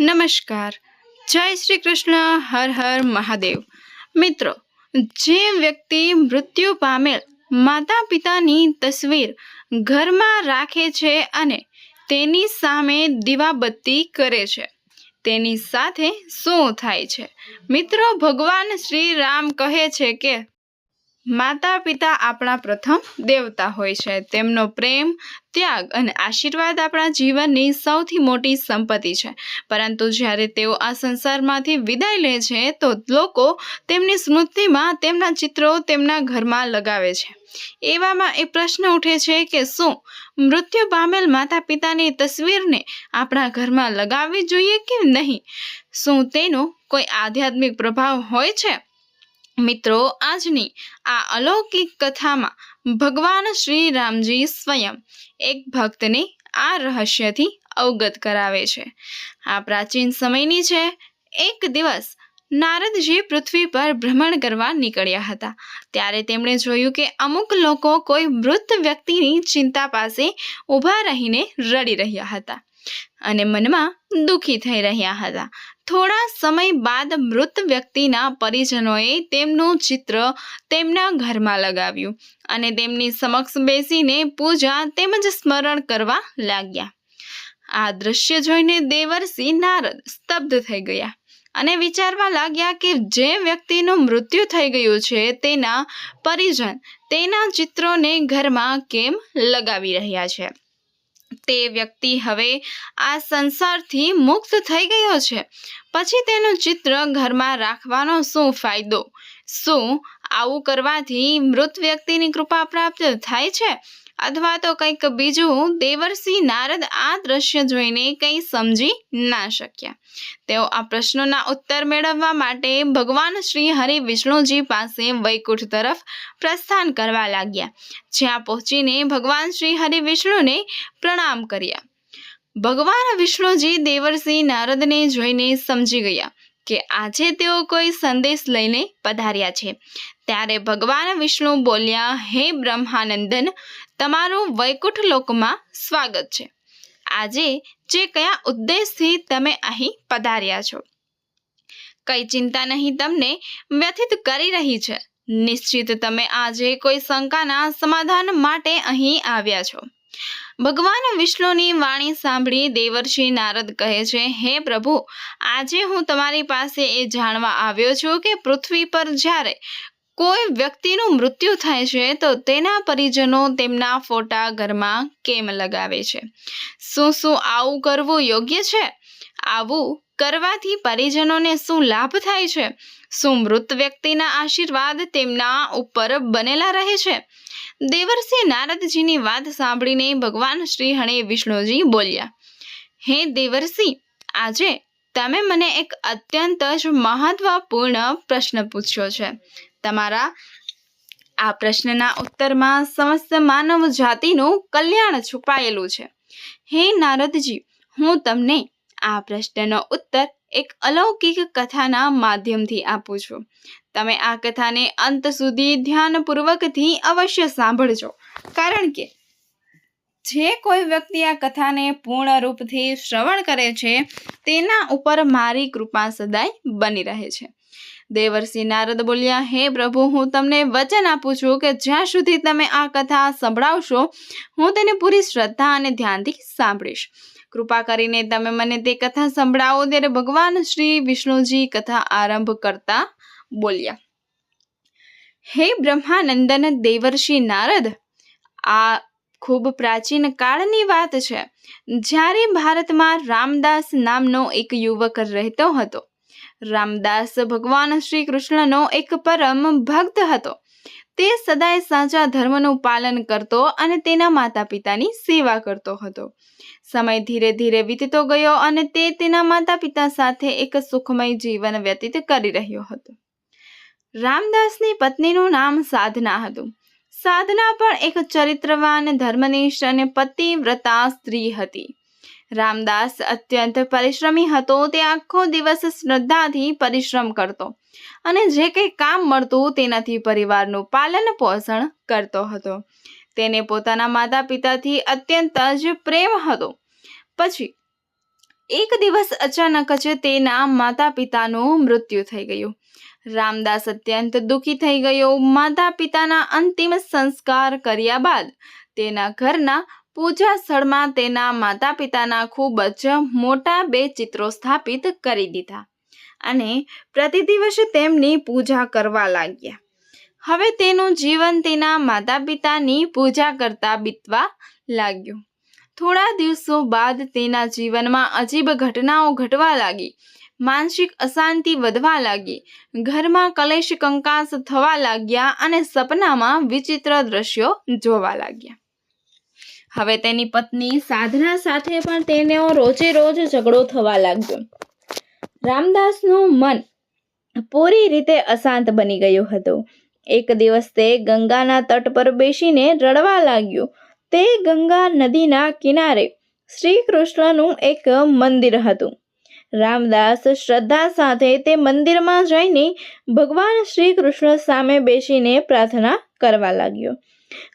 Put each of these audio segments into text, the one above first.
નમસ્કાર. જય શ્રી કૃષ્ણ, હર હર મહાદેવ. મિત્રો, જે વ્યક્તિ મૃત્યુ પામેલ માતા પિતાની તસવીર ઘરમાં રાખે છે અને તેની સામે દીવાબત્તી કરે છે, તેની સાથે શું થાય છે? મિત્રો, ભગવાન શ્રી રામ કહે છે કે માતા પિતા આપણા પ્રથમ દેવતા હોય છે. તેમનો પ્રેમ, ત્યાગ અને આશીર્વાદ આપણા જીવનની સૌથી મોટી સંપત્તિ છે. પરંતુ જ્યારે તેઓ આ સંસારમાંથી વિદાય લે છે, તો લોકો તેમની સ્મૃતિમાં તેમના ચિત્રો તેમના ઘરમાં લગાવે છે. એવામાં એ પ્રશ્ન ઉઠે છે કે શું મૃત્યુ પામેલ માતા પિતાની તસવીરને આપણા ઘરમાં લગાવવી જોઈએ કે નહીં? શું તેનો કોઈ આધ્યાત્મિક પ્રભાવ હોય છે? મિત્રો, આજની આ અલૌકિક કથામાં ભગવાન શ્રી રામજી સ્વયં એક ભક્તને આ રહસ્યથી અવગત કરાવે છે. આ પ્રાચીન સમયની છે. એક દિવસ નારદજી પૃથ્વી પર ભ્રમણ કરવા નીકળ્યા હતા. ત્યારે તેમણે જોયું કે અમુક લોકો કોઈ મૃત વ્યક્તિની ચિંતા પાસે ઊભા રહીને રડી રહ્યા હતા. અને મનમાં દુઃખી થઈ રહ્યા હતા. થોડા સમય બાદ મૃત વ્યક્તિના પરિજનોએ તેમનું ચિત્ર તેમના ઘરમાં લગાવ્યું અને તેમની સમક્ષ બેસીને પૂજા તેમજ સ્મરણ કરવા લાગ્યા. આ દ્રશ્ય જોઈને દેવરસિંહ નારદ સ્તબ્ધ થઈ ગયા અને વિચારવા લાગ્યા કે જે વ્યક્તિનું મૃત્યુ થઈ ગયું છે તેના પરિજન તેના ચિત્રોને ઘરમાં કેમ લગાવી રહ્યા છે. તે વ્યક્તિ હવે આ સંસારથી મુક્ત થઈ ગયો છે. પછી તેનું ચિત્ર ઘરમાં રાખવાનો શું ફાયદો? શું આવું કરવાથી મૃત વ્યક્તિની કૃપા પ્રાપ્ત થાય છે? અથવા તો કંઈક બીજું દેવરસિંહ નારદ આ દ્રશ્ય જોઈને કંઈ સમજી ના શક્યા. તેઓ આ પ્રશ્નોના ઉત્તર મેળવવા માટે ભગવાન શ્રી હરિ વિષ્ણુજી પાસે વૈકુંઠ તરફ પ્રસ્થાન કરવા લાગ્યા, જ્યાં પહોંચીને ભગવાન શ્રી હરિ વિષ્ણુને પ્રણામ કર્યા. ભગવાન વિષ્ણુજી દેવરસિંહ નારદને જોઈને સમજી ગયા કે આજે તેઓ કોઈ સંદેશ લઈને પધાર્યા છે. ત્યારે ભગવાન વિષ્ણુ બોલ્યા, હે બ્રહ્માનંદન, તમારું વૈકુંઠ લોકમાં સ્વાગત છે. આજે જે કયા ઉદ્દેશથી તમે અહીં પધાર્યા છો? કઈ ચિંતા નહીં તમને વ્યથિત કરી રહી છે. નિશ્ચિત તમે આજે કોઈ શંકાના સમાધાન માટે અહીં આવ્યા છો. ભગવાન વિષ્ણુની વાણી સાંભળી દેવર્ષિ નારદ કહે છે, હે પ્રભુ, આજે હું તમારી પાસે એ જાણવા આવ્યો છું કે પૃથ્વી પર જ્યારે કોઈ વ્યક્તિનું મૃત્યુ થાય છે તો તેના પરિજનો તેમના ફોટા ઘરમાં કેમ લગાવે છે? શું શું આવું કરવું યોગ્ય છે? આવું કરવાથી પરિજનોને શું લાભ થાય છે? શું મૃત વ્યક્તિના આશીર્વાદ તેમના ઉપર બનેલા રહે છે? દેવર્ષિ નારદજીની વાત સાંભળીને ભગવાન શ્રી હણે વિષ્ણુજી બોલ્યા, હે દેવર્ષિ, આજે તમે મને એક અત્યંત જ મહત્વપૂર્ણ પ્રશ્ન પૂછ્યો છે. તમારા આ પ્રશ્નના ઉત્તરમાં સમસ્ત માનવ જાતિનું કલ્યાણ છુપાયેલું છે. હે નારદજી, હું તમને આ પ્રશ્નનો ઉત્તર એક અલૌકિક કથાના માધ્યમથી આપું છું. તમે આ કથાને અંત સુધી ધ્યાનપૂર્વકથી અવશ્ય સાંભળજો. કારણ કે જે કોઈ વ્યક્તિ આ કથાને પૂર્ણ રૂપથી શ્રવણ કરે છે, તેના ઉપર મારી કૃપા સદાય બની રહે છે. દેવર્ષિ નારદ બોલ્યા, હે પ્રભુ, હું તમને વચન આપું છું કે જ્યાં સુધી તમે આ કથા સંભળાવશો, હું તેને પૂરી શ્રદ્ધા અને ધ્યાનથી સાંભળીશ. કૃપા કરીને તમે મને તે કથા સંભળાવો ત્યારે ભગવાન શ્રી વિષ્ણુજી કથા આરંભ કરતા બોલ્યા. હે બ્રહ્માનંદન દેવર્ષિ નારદ, આ ખૂબ પ્રાચીન કાળની વાત છે. જ્યારે ભારતમાં રામદાસ નામનો એક યુવક રહેતો હતો રામદાસ ભગવાન શ્રી કૃષ્ણનો એક પરમ ભક્ત હતો. તે સદાય સાચા ધર્મનું પાલન કરતો અને તેના માતા પિતાની સેવા કરતો હતો. સમય ધીરે ધીરે વીતતો ગયો અને તે તેના માતા પિતા સાથે એક સુખમય જીવન વ્યતીત કરી રહ્યો હતો. રામદાસની પત્નીનું નામ સાધના હતું. સાધના પણ એક ચરિત્રવાન, ધર્મનિષ્ઠ અને પતિવ્રતા સ્ત્રી હતી. રામદાસ અત્યંત પરિશ્રમી હતો. તે આખો દિવસ શ્રદ્ધાથી પરિશ્રમ કરતો અને જે કંઈ કામ મળતું તેનાથી પરિવારનું પાલન પોષણ કરતો હતો. તેને પોતાના માતા પિતાથી અત્યંત જ પ્રેમ હતો. પછી એક દિવસ અચાનક જ તેના માતા પિતાનું મૃત્યુ થઈ ગયું. રામદાસ અત્યંત દુઃખી થઈ ગયો. માતા પિતાના અંતિમ સંસ્કાર કર્યા બાદ તેના ઘરના પૂજા સ્થળમાં તેના માતા પિતાના ખૂબ જ મોટા બે ચિત્રો સ્થાપિત કરી દીધા અને પ્રતિ દિવસ તેમની પૂજા કરવા લાગ્યા. હવે તેનું જીવન તેના માતા પિતાની પૂજા કરતા બીતવા લાગ્યું. થોડા દિવસો બાદ તેના જીવનમાં અજીબ ઘટનાઓ ઘટવા લાગી. માનસિક અશાંતિ વધવા લાગી. ઘરમાં કલેશ કંકાસ થવા લાગ્યા અને સપનામાં વિચિત્ર દ્રશ્યો જોવા લાગ્યા. હવે તેની પત્ની સાધના સાથે પણ તેનો રોજે રોજ ઝઘડો થવા લાગ્યો. રામદાસનું મન પૂરી રીતે અશાંત બની ગયું હતું. એક દિવસ તે ગંગાના તટ પર બેસીને રડવા લાગ્યો. તે ગંગા નદીના કિનારે શ્રી કૃષ્ણનું એક મંદિર હતું. રામદાસ શ્રદ્ધા સાથે તે મંદિરમાં જઈને ભગવાન શ્રી કૃષ્ણ સામે બેસીને પ્રાર્થના કરવા લાગ્યો.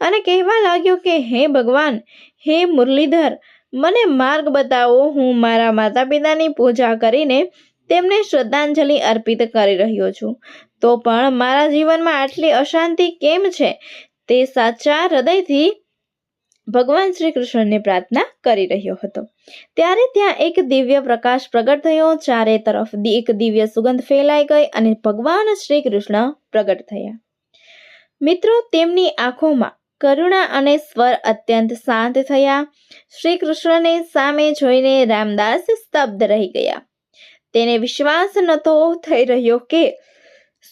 અને કહેવા લાગ્યો કે, હે ભગવાન, હે મુરલીધર, મને માર્ગ બતાવો. હું મારા માતા પિતાની પૂજા કરીને તેમને શ્રદ્ધાંજલિ અર્પિત કરી રહ્યો છું. તો પણ મારા જીવનમાં આટલી અશાંતિ કેમ છે? તે સાચા હૃદયથી ભગવાન શ્રી કૃષ્ણને પ્રાર્થના કરી રહ્યો હતો. ત્યારે ત્યાં એક દિવ્ય પ્રકાશ પ્રગટ થયો. ચારે તરફ એક દિવ્ય સુગંધ ફેલાઈ ગઈ અને ભગવાન શ્રી કૃષ્ણ પ્રગટ થયા. મિત્રો, તેમની આંખોમાં કરુણા અને સ્વર અત્યંત શાંત થયા. શ્રી કૃષ્ણને સામે જોઈને રામદાસ સ્તબ્ધ રહી ગયા. તેને વિશ્વાસ નહોતો થઈ રહ્યો કે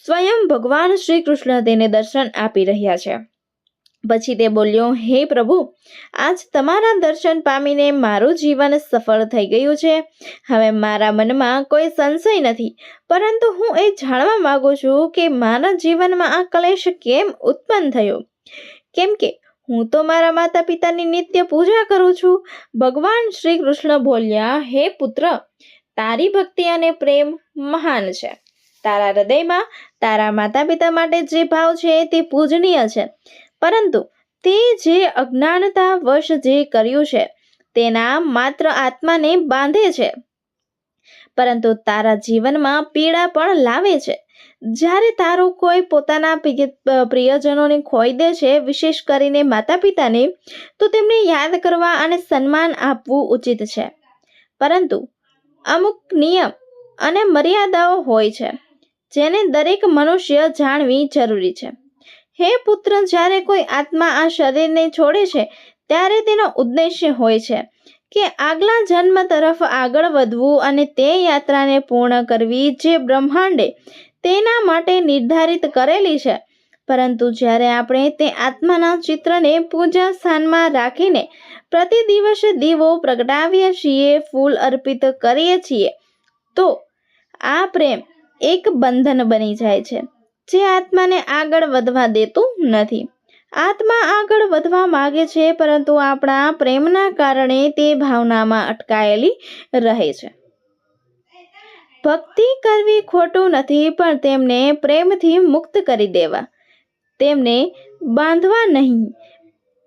સ્વયં ભગવાન શ્રી કૃષ્ણ તેને દર્શન આપી રહ્યા છે. પછી તે બોલ્યો, હે પ્રભુ, આજ તમારા દર્શન પામીને મારું જીવન સફળ થઈ ગયું છે. હવે મારા મનમાં કોઈ સંશય નથી, પરંતુ હું એ જાણવા માગું છું કે મારા જીવનમાં આ કલેશ કેમ ઉત્પન્ન થયો? કેમ કે હું તો મારા માતા પિતાની નિત્ય પૂજા કરું છું. ભગવાન શ્રી કૃષ્ણ બોલ્યા, હે પુત્ર, તારી ભક્તિ અને પ્રેમ મહાન છે. તારા હૃદયમાં તારા માતા પિતા માટે જે ભાવ છે તે પૂજનીય છે. પરંતુ તે જે અજ્ઞાનતા વશ જે કર્યું છે, તેના માત્ર આત્માને બાંધે છે. પરંતુ તારા જીવનમાં પીડા પણ લાવે છે. જ્યારે તારું કોઈ પોતાના પ્રિયજનોને ખોઈ દે છે, વિશેષ કરીને માતા પિતાને તો તેમને યાદ કરવા અને સન્માન આપવું ઉચિત છે. પરંતુ અમુક નિયમ અને મર્યાદાઓ હોય છે, જેને દરેક મનુષ્ય જાણવી જરૂરી છે. હે પુત્ર, જ્યારે કોઈ આત્મા આ શરીરને છોડે છે, ત્યારે તેનો ઉદ્દેશ્ય હોય છે કે આગલા જન્મ તરફ આગળ વધવું અને તે યાત્રાને પૂર્ણ કરવી જે બ્રહ્માંડે તેના માટે નિર્ધારિત કરેલી છે. પરંતુ જ્યારે આપણે તે આત્માના ચિત્રને પૂજા સ્થાનમાં રાખીને પ્રતિ દિવસે દીવો પ્રગટાવીએ છીએ, ફૂલ અર્પિત કરીએ છીએ, તો આ પ્રેમ એક બંધન બની જાય છે. જે આત્માને આગળ વધવા દેતું નથી. આત્મા આગળ વધવા માગે છે, પરંતુ આપણા પ્રેમના કારણે તે ભાવનામાં અટકાયેલી રહે છે. ભક્તિ કરવી ખોટું નથી, પણ તેમને પ્રેમથી મુક્ત કરી દેવા. તેમને બાંધવા નહીં,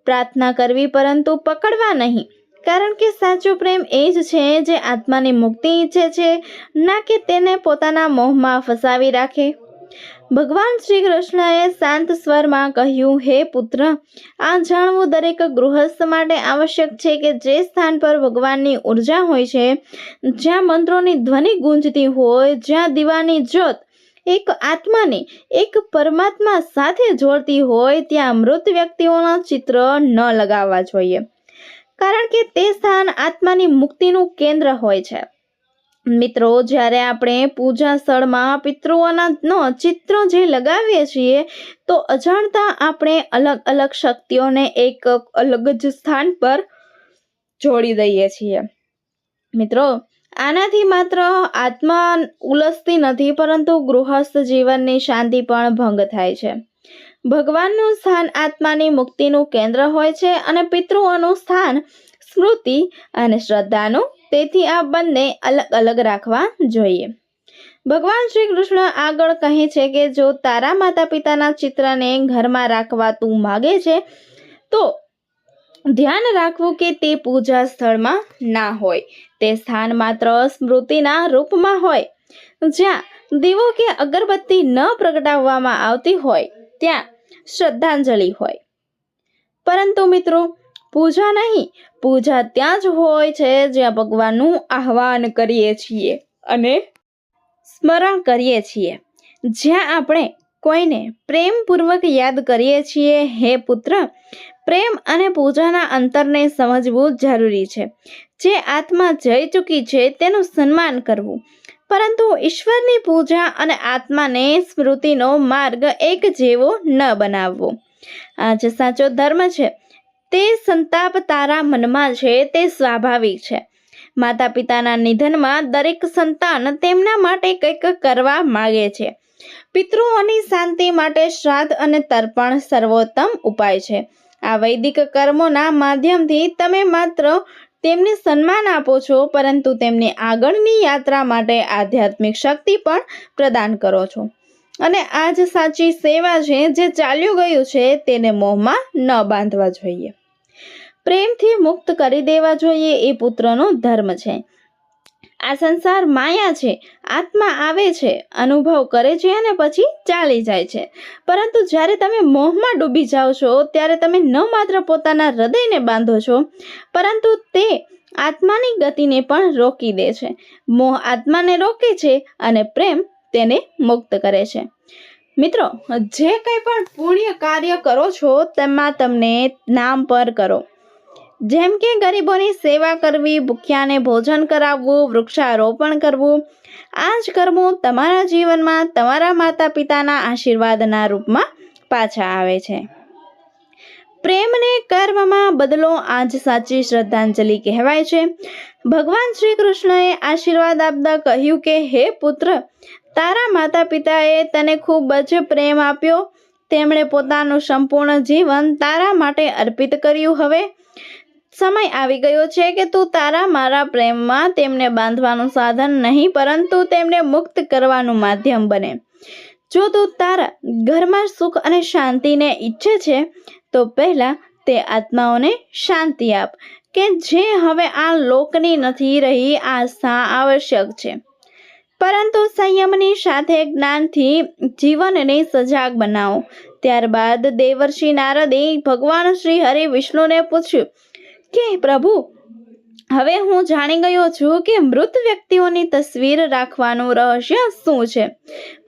પ્રાર્થના કરવી પરંતુ પકડવા નહીં. કારણ કે સાચો પ્રેમ એ જ છે જે આત્માની મુક્તિ ઈચ્છે છે, ના કે તેને પોતાના મોહમાં ફસાવી રાખે. ભગવાન શ્રી કૃષ્ણએ શાંત સ્વરમાં કહ્યું, હે પુત્ર, આ જાણવું દરેક ગૃહસ્થ માટે આવશ્યક છે કે જે સ્થાન પર ભગવાનની ઊર્જા હોય છે, જ્યાં મંત્રોની ધ્વનિ ગુંજતી હોય, જ્યાં દીવાની જ્યોત એક આત્માને એક પરમાત્મા સાથે જોડતી હોય, ત્યાં મૃત વ્યક્તિઓના ચિત્ર ન લગાવવા જોઈએ. કારણ કે તે સ્થાન આત્માની મુક્તિનું કેન્દ્ર હોય છે. મિત્રો, જ્યારે આપણે પૂજા સ્થળમાં પિતૃઓના ચિત્ર જે લગાવીએ છીએ, તો અજાણતા આપણે અલગ અલગ શક્તિઓને એક અલગ જ સ્થાન પર જોડી દઈએ છીએ. મિત્રો, આનાથી માત્ર આત્મા ઉલસતી નથી, પરંતુ ગૃહસ્થ જીવનની શાંતિ પણ ભંગ થાય છે. ભગવાનનું સ્થાન આત્માની મુક્તિનું કેન્દ્ર હોય છે અને પિતૃઓનું સ્થાન સ્મૃતિ અને શ્રદ્ધાનું તેથી આ બંને અલગ અલગ રાખવા જોઈએ. ભગવાન શ્રી કૃષ્ણ આગળ કહે છે કે જો તારા માતા પિતાના ચિત્રને ઘરમાં રાખવા તું માગે છે, તો ધ્યાન રાખવું કે તે પૂજા સ્થળમાં ના હોય. તે સ્થાન માત્ર સ્મૃતિના રૂપમાં હોય. જ્યાં દીવો કે અગરબત્તી ન પ્રગટાવવામાં આવતી હોય, ત્યાં શ્રદ્ધાંજલિ હોય. પરંતુ મિત્રો પૂજા નહીં, પૂજા ત્યાં જ હોય છે જ્યાં ભગવાનનું આહ્વાન કરીએ છીએ અને સ્મરણ કરીએ છીએ. જ્યાં આપણે કોઈને પ્રેમપૂર્વક યાદ કરીએ છીએ, હે પુત્ર, પ્રેમ અને પૂજાના અંતરને સમજવું જરૂરી છે. જે આત્મા જઈ ચૂકી છે તેનું સન્માન કરવું. પરંતુ ઈશ્વરની પૂજા અને આત્માને સ્મૃતિનો માર્ગ એક જેવો ન બનાવવો. આ જે સાચો ધર્મ છે. તે સંતાપ તારા મનમાં છે, તે સ્વાભાવિક છે. માતા પિતાના નિધનમાં દરેક સંતાન તેમના માટે કંઈક કરવા માગે છે. પિતૃઓની શાંતિ માટે શ્રાદ્ધ અને તર્પણ સર્વોત્તમ ઉપાય છે. આ વૈદિક કર્મોના માધ્યમથી તમે માત્ર તેમને સન્માન આપો છો, પરંતુ તેમની આગળની યાત્રા માટે આધ્યાત્મિક શક્તિ પણ પ્રદાન કરો છો. અને આ જ સાચી સેવા છે, જે ચાલ્યું ગયું છે, તેને મોહમાં ન બાંધવા જોઈએ. પ્રેમથી મુક્ત કરી દેવા જોઈએ એ પુત્રનો ધર્મ છે. આ સંસાર માયા છે, આત્મા આવે છે, અનુભવ કરે છે અને પછી ચાલી જાય છે. પરંતુ જ્યારે તમે મોહમાં ડૂબી જાઓ છો, ત્યારે તમે ન માત્ર પોતાના હૃદયને બાંધો છો, પરંતુ તે આત્માની ગતિને પણ રોકી દે છે. મોહ આત્માને રોકે છે અને પ્રેમ તેને મુક્ત કરે છે. મિત્રો, જે કંઈ પણ પુણ્ય કાર્ય કરો છો, તેમાં તમને નામ પર કરો. જેમ કે ગરીબોની સેવા કરવી, ભૂખ્યાને ભોજન કરાવવું, વૃક્ષારોપણ કરવું, આ જ કર્મો તમારા જીવનમાં તમારા માતા પિતાના આશીર્વાદના રૂપમાં પાછા આવે છે. પ્રેમને કર્મમાં બદલો આજ સાચી શ્રદ્ધાંજલિ કહેવાય છે. ભગવાન શ્રી કૃષ્ણએ આશીર્વાદ આપતા કહ્યું કે, હે પુત્ર, તારા માતા પિતાએ તને ખૂબ જ પ્રેમ આપ્યો. તેમણે પોતાનું સંપૂર્ણ જીવન તારા માટે અર્પિત કર્યું હવે. સમય આવી ગયો છે કે તું તારા મારા પ્રેમમાં તેમને બાંધવાનું સાધન નહીં, પરંતુ તેમને મુક્ત કરવાનું માધ્યમ બને. જો તું તારા ઘરમાં સુખ અને શાંતિને ઈચ્છે છે, તો પહેલાં તે આત્માઓને શાંતિ આપ, કે જે હવે આ લોકની નથી રહી આસ્થા આવશ્યક છે. પરંતુ સંયમની સાથે જ્ઞાનથી જીવનને સજાગ બનાવો. ત્યારબાદ દેવર્ષિ નારદે ભગવાન શ્રી હરિ વિષ્ણુને પૂછ્યું કે, પ્રભુ, હવે હું જાણી ગયો છું કે મૃત વ્યક્તિઓની તસવીર રાખવાનું રહસ્ય શું છે.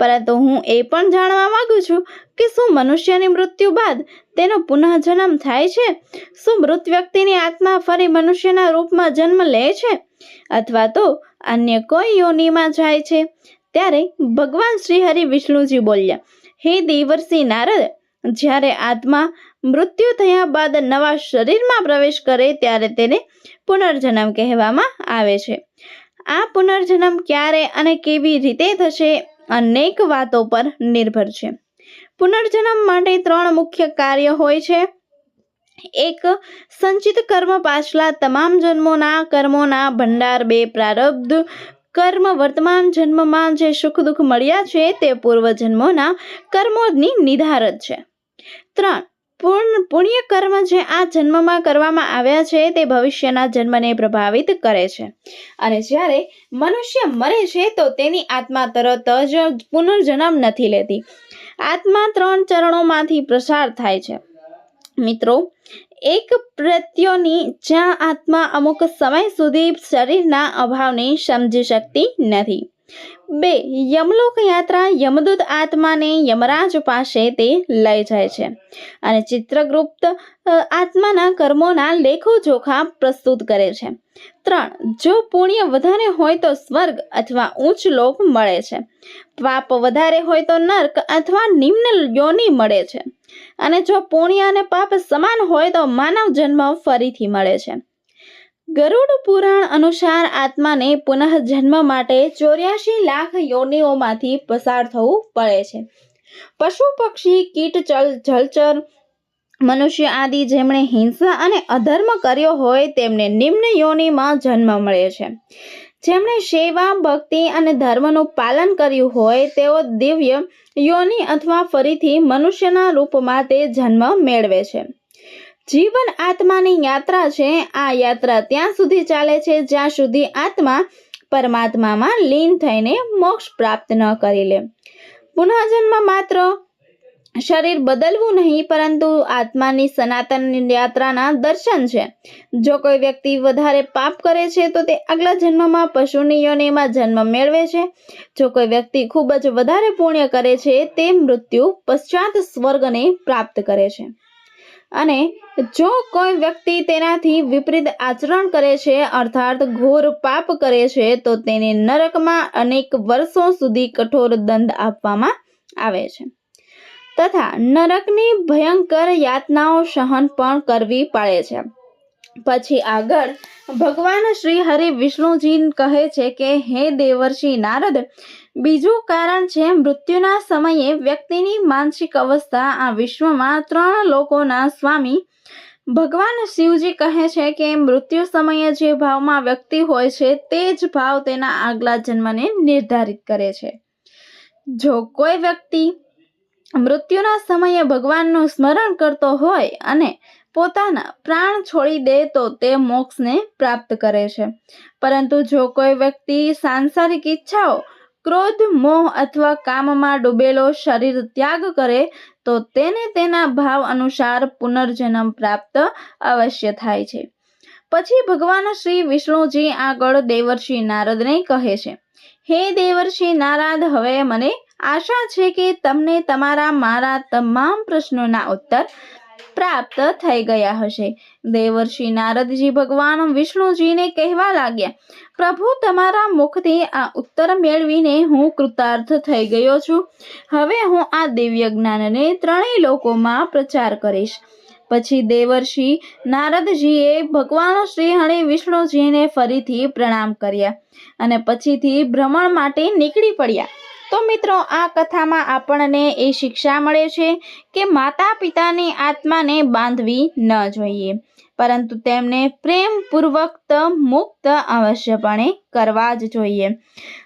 પરંતુ હું એ પણ જાણવા માંગુ છું કે શું મનુષ્યની મૃત્યુ બાદ તેનો પુનઃજન્મ થાય છે? શું મૃત વ્યક્તિની આત્મા ફરી મનુષ્યના રૂપમાં જન્મ લે છે? અથવા તો અન્ય કોઈ યોનિમાં જાય છે? ત્યારે ભગવાન શ્રી હરિ વિષ્ણુજી બોલ્યા, હે દેવર્ષિ નારદ જ્યારે આત્મા મૃત્યુ થયા બાદ નવા શરીરમાં પ્રવેશ કરે ત્યારે તેને પુનર્જન્મ કહેવામાં આવે છે. આ પુનર્જન્મ ક્યારે અને કેવી રીતે થશે અનેક વાતો પર નિર્ભર છે. પુનર્જન્મ માટે ત્રણ મુખ્ય કાર્ય હોય છે. એક, સંચિત કર્મ પાછલા તમામ જન્મોના કર્મોના ભંડાર. બે, પ્રારબ્ધ કર્મ વર્તમાન જન્મમાં જે સુખ દુઃખ મળ્યા છે તે પૂર્વ જન્મોના કર્મોની નિર્ધારત છે. ત્રણ, પૂર્ણ પુણ્ય કર્મ જે આ જન્મમાં કરવામાં આવ્યા છે તે ભવિષ્યના જન્મને પ્રભાવિત કરે છે. અને જ્યારે મનુષ્ય મરે છે તો તેની આત્મા તરત જ પુનર્જન્મ નથી લેતી. આત્મા ત્રણ ચરણોમાંથી પ્રસાર થાય છે. મિત્રો, એક પ્રત્યોની જ્યાં આત્મા અમુક સમય સુધી શરીરના અભાવને સમજી શકતી નથી. બે, યમલોક યાત્રા યમદૂત આત્માને યમરાજ પાસે તે લઈ જાય છે અને ચિત્રગુપ્ત આત્માના કર્મોના લેખો જોખા પ્રસ્તુત કરે છે. ત્રણ, જો પુણ્ય વધારે હોય તો સ્વર્ગ અથવા ઉચ્ચ લોક મળે છે. પાપ વધારે હોય તો નર્ક અથવા નિમ્ન યોનિ મળે છે. અને જો પુણ્ય અને પાપ સમાન હોય તો માનવ જન્મ ફરીથી મળે છે. ગરુડ પુરાણ અનુસાર આત્માને પુનઃ જન્મ માટે ચોર્યાસી લાખ યોનિઓમાંથી પસાર થવું પડે છે. પશુ પક્ષી, કીટ, ચલ, જલચર, મનુષ્ય આદિ જેમણે હિંસા અને અધર્મ કર્યો હોય તેમને નિમ્ન યોનિમાં જન્મ મળે છે. જેમણે સેવા ભક્તિ અને ધર્મનું પાલન કર્યું હોય તેઓ દિવ્ય યોનિ અથવા ફરીથી મનુષ્યના રૂપમાં તે જન્મ મેળવે છે. જીવન આત્માની યાત્રા છે. આ યાત્રા ત્યાં સુધી ચાલે છે, જ્યાં સુધી આત્મા પરમાત્મામાં લીન થઈને મોક્ષ પ્રાપ્ત ન કરી લે. પુનઃજન્મ માત્ર શરીર બદલવું નહીં, પરંતુ આત્માની સનાતન યાત્રાના દર્શન છે. જો કોઈ વ્યક્તિ વધારે પાપ કરે છે, તો તે આગલા જન્મમાં પશુની યોનિમાં જન્મ મેળવે છે. જો કોઈ વ્યક્તિ ખૂબ જ વધારે પુણ્ય કરે છે, તે મૃત્યુ પશ્ચાત સ્વર્ગને પ્રાપ્ત કરે છે. અને જો કોઈ વ્યક્તિ તેનાથી વિપરીત આચરણ કરે છે, અર્થાત ઘોર પાપ કરે છે, તો તેને નરકમાં અનેક વર્ષો સુધી કઠોર દંડ આપવામાં આવે છે. તથા નરકની ભયંકર યાતનાઓ સહન પણ કરવી પડે છે. પછી આગળ ભગવાન શ્રી હરિ વિષ્ણુજી કહે છે કે, હે દેવર્ષિ નારદ બીજું કારણ છે, મૃત્યુના સમયે વ્યક્તિની માનસિક અવસ્થા. આ વિશ્વમાં ત્રણ લોકોના સ્વામી ભગવાન શિવજી કહે છે કે, મૃત્યુ સમયે જે ભાવમાં વ્યક્તિ હોય છે, તે જ ભાવ તેના આગલા જન્મને નિર્ધારિત કરે છે. જો કોઈ વ્યક્તિ મૃત્યુના સમયે ભગવાનનું સ્મરણ કરતો હોય અને પોતાના પ્રાણ છોડી દે, તો તે મોક્ષને પ્રાપ્ત કરે છે. પરંતુ જો કોઈ વ્યક્તિ સાંસારિક ઈચ્છાઓ ક્રોધ, મોહ અથવા કામમાં ડૂબેલો શરીર ત્યાગ કરે, તો તેને તેના ભાવ અનુસાર પુનર્જન્મ પ્રાપ્ત અવશ્ય થાય છે. પછી ભગવાન શ્રી વિષ્ણુજી આગળ દેવર્ષિ નારદને કહે છે, હે દેવર્ષિ નારદ, હવે મને આશા છે કે તમને તમારા મારા તમામ પ્રશ્નોના ઉત્તર પ્રાપ્ત થઈ ગયા હશે. દેવર્ષિ નારદજી ભગવાન વિષ્ણુજીને કહેવા લાગ્યા, પ્રભુ, તમારા મુખથી આ ઉત્તર મેળવીને હું કૃતાર્થ થઈ ગયો છું. હવે હું આ દિવ્ય જ્ઞાનને ત્રણેય લોકોમાં પ્રચાર કરીશ. પછી દેવર્ષિ નારદજીએ ભગવાન શ્રી હરિ વિષ્ણુજીને ફરીથી પ્રણામ કર્યા અને પછીથી ભ્રમણ માટે નીકળી પડ્યા. તો મિત્રો, આ કથામાં આપણને એ શિક્ષા મળે છે કે માતા પિતાની આત્માને બાંધવી ન જોઈએ, પરંતુ તેમને પ્રેમપૂર્વક મુક્ત અવશ્યપણે કરવા જ જોઈએ.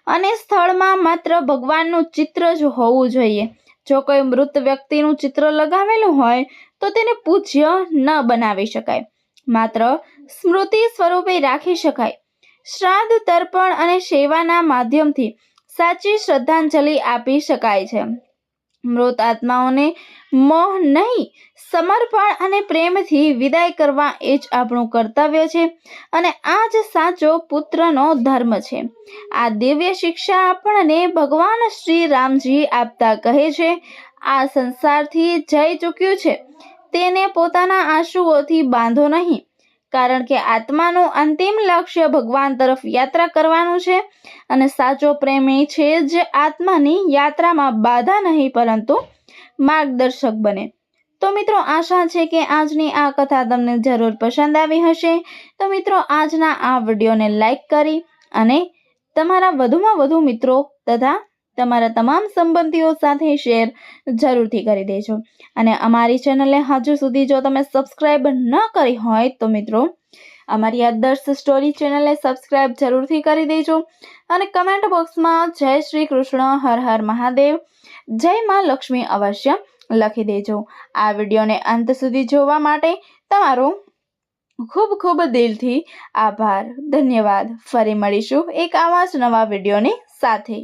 અને સ્થળમાં માત્ર ભગવાનનું ચિત્ર જ હોવું જોઈએ. જો કોઈ મૃત વ્યક્તિનું ચિત્ર લગાવેલું હોય, તો તેને પૂજ્ય ન બનાવી શકાય. માત્ર સ્મૃતિ સ્વરૂપે રાખી શકાય. શ્રાદ્ધ તર્પણ અને સેવાના માધ્યમથી સાચી શ્રદ્ધાંજલિ આપી શકાય છે. મૃત આત્માઓને મોહ નહીં, સમર્પણ અને પ્રેમથી વિદાય કરવા એ જ આપણું કર્તવ્ય છે અને આ જ સાચો પુત્રનો ધર્મ છે. આ દિવ્ય શિક્ષા આપણને ભગવાન શ્રી રામજી આપતા કહે છે, આ સંસારથી જઈ ચૂક્યું છે. તેને પોતાના આંસુઓથી બાંધો નહીં. કારણ કે આત્માનું અંતિમ લક્ષ્ય ભગવાન તરફ યાત્રા કરવાનું છે અને સાચો પ્રેમ છે જે આત્માની યાત્રામાં બાધા નહીં, પરંતુ માર્ગદર્શક બને. તો મિત્રો, આશા છે કે આજની આ કથા તમને જરૂર પસંદ આવી હશે. તો મિત્રો, આજના આ વિડીયોને લાઈક કરી અને તમારા વધુમાં વધુ મિત્રો તથા તમારા તમામ સંબંધીઓ સાથે શેર જરૂરથી કરી દેજો. અને અમારી ચેનલને હજુ સુધી જો તમે સબસ્ક્રાઈબ ન કરી હોય તો મિત્રો, અમારી આદર્શ સ્ટોરી ચેનલને સબસ્ક્રાઈબ જરૂરથી કરી દેજો અને કમેન્ટ બોક્સમાં જય શ્રી કૃષ્ણ, હર હર મહાદેવ, જય માં લક્ષ્મી અવશ્ય લખી દેજો. આ વિડીયોને અંત સુધી જોવા માટે તમારો ખૂબ ખૂબ દિલથી આભાર. ધન્યવાદ. ફરી મળીશું એક આવા જ નવા વિડીયોની સાથે.